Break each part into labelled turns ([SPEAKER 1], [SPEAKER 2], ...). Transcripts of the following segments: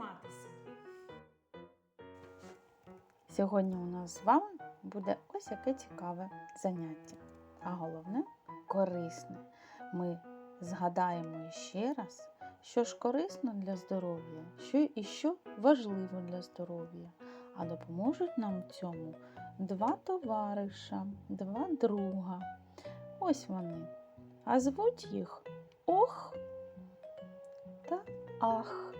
[SPEAKER 1] займатися. Сьогодні у нас з вами буде ось яке цікаве заняття. А головне корисне. Ми згадаємо ще раз, що ж корисно для здоров'я, що і що важливо для здоров'я. А допоможуть нам цьому два товариша, два друга. Ось вони. А звуть їх ох та ах.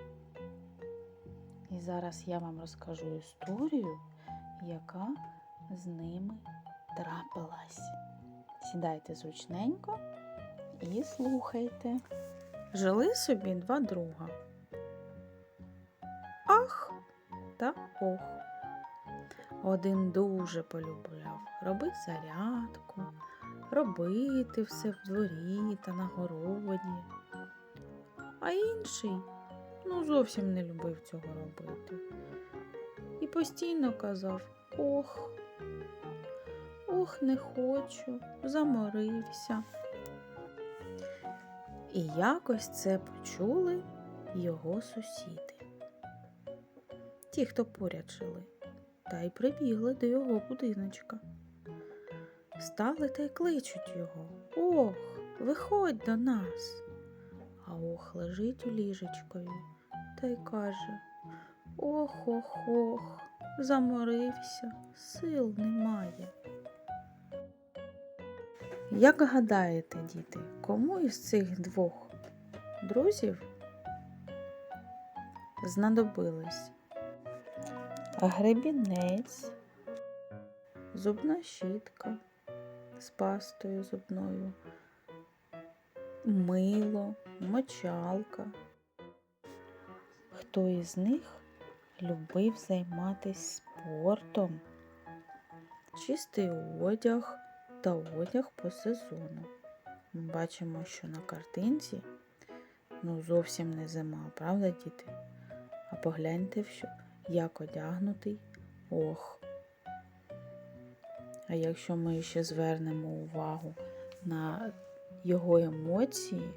[SPEAKER 1] І зараз я вам розкажу історію, яка з ними трапилась. Сідайте зручненько і слухайте. Жили собі два друга. Ах та ох. Один дуже полюбляв робити зарядку, робити все в дворі та на городі. А інший ну зовсім не любив цього робити. І постійно казав ох, ох, не хочу, заморився. І якось це почули його сусіди. Ті, хто поряд жили, та й прибігли до його будиночка. Стали та й кличуть його. Ох, виходь до нас. А ох лежить у ліжечкові та й каже Ох, ох, ох, заморився, сил немає. Як гадаєте, діти, кому із цих двох друзів знадобились гребінець, зубна щітка з пастою зубною, мило, мочалка? Хто із них любив займатися спортом, чистий одяг та одяг по сезону. Ми бачимо, що на картинці ну зовсім не зима, правда, діти? А погляньте, як одягнутий ох. А якщо ми ще звернемо увагу на його емоції,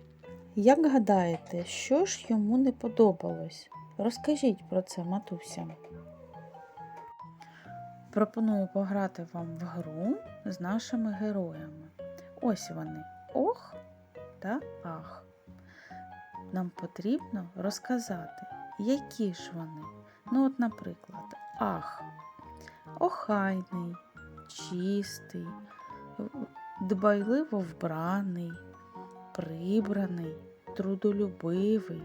[SPEAKER 1] як гадаєте, що ж йому не подобалось? Розкажіть про це, матуся. Пропоную пограти вам в гру з нашими героями. Ось вони ох та ах. Нам потрібно розказати, які ж вони. Ну, от, наприклад, ах, охайний, чистий, дбайливо вбраний, прибраний, трудолюбивий,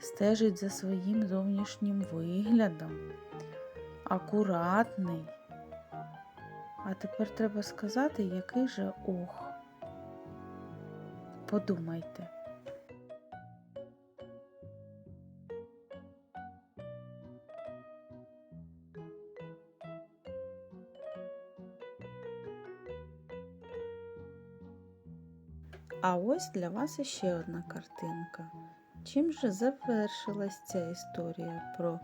[SPEAKER 1] стежить за своїм зовнішнім виглядом, акуратний. А тепер треба сказати, який же ох. Подумайте. А ось для вас іще одна картинка. Чим же завершилась ця історія про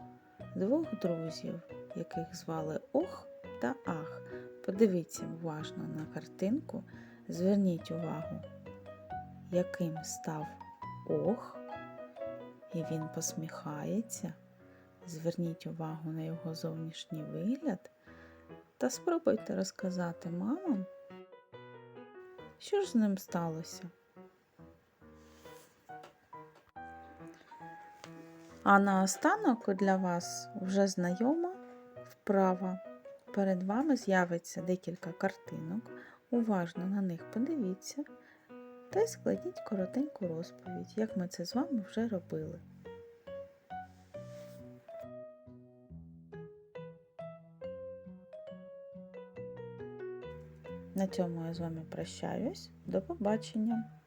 [SPEAKER 1] двох друзів, яких звали Ох та Ах? Подивіться уважно на картинку, зверніть увагу, яким став Ох, і він посміхається. Зверніть увагу на його зовнішній вигляд та спробуйте розказати мамам, що ж з ним сталося. А наостанок для вас вже знайома вправа. Перед вами з'явиться декілька картинок. Уважно на них подивіться та складіть коротеньку розповідь, як ми це з вами вже робили. На цьому я з вами прощаюсь. До побачення!